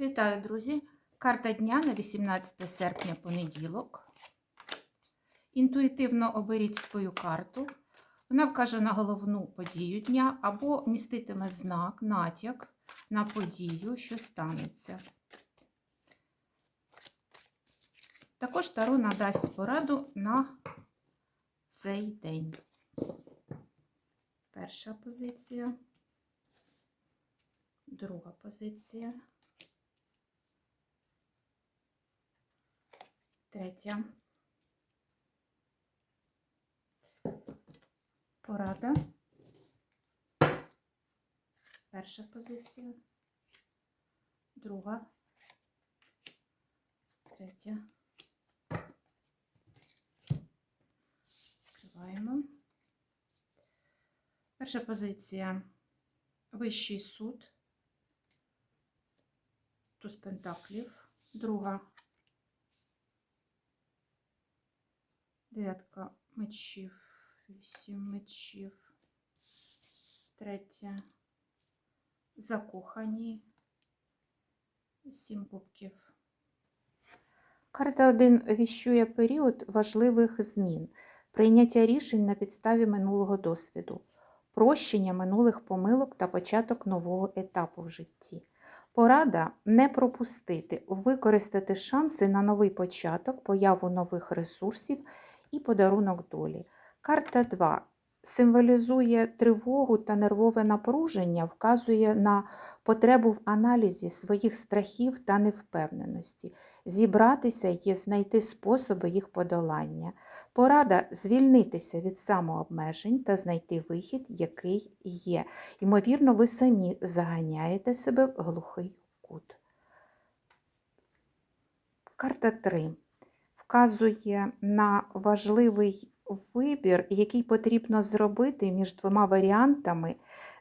Вітаю, друзі! Карта дня на 18 серпня понеділок. Інтуїтивно оберіть свою карту. Вона вкаже на головну подію дня або міститиме знак, натяк на подію, що станеться. Також Таро надасть пораду на цей день. Перша позиція, друга позиція. Третя. Порада. Перша позиція. Друга. Третя. Відкриваємо. Перша позиція. Вищий суд. Туз пентаклів. Друга. Дев'ятка мечів, вісім мечів, третя, закохані, сім кубків. Карта 1 віщує період важливих змін, прийняття рішень на підставі минулого досвіду, прощення минулих помилок та початок нового етапу в житті. Порада не пропустити, використати шанси на новий початок, появу нових ресурсів і подарунок долі. Карта 2 символізує тривогу та нервове напруження, вказує на потребу в аналізі своїх страхів та невпевненості, зібратися і знайти способи їх подолання. Порада звільнитися від самообмежень та знайти вихід, який є. Ймовірно, ви самі заганяєте себе в глухий кут. Карта 3 вказує на важливий вибір, який потрібно зробити між двома варіантами,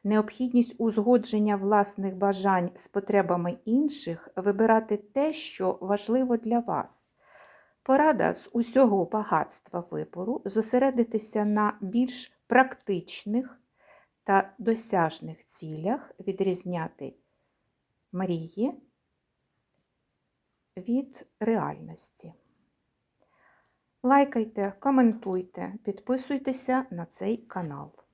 необхідність узгодження власних бажань з потребами інших, вибирати те, що важливо для вас. Порада з усього багатства вибору зосередитися на більш практичних та досяжних цілях, відрізняти мрії від реальності. Лайкайте, коментуйте, підписуйтеся на цей канал.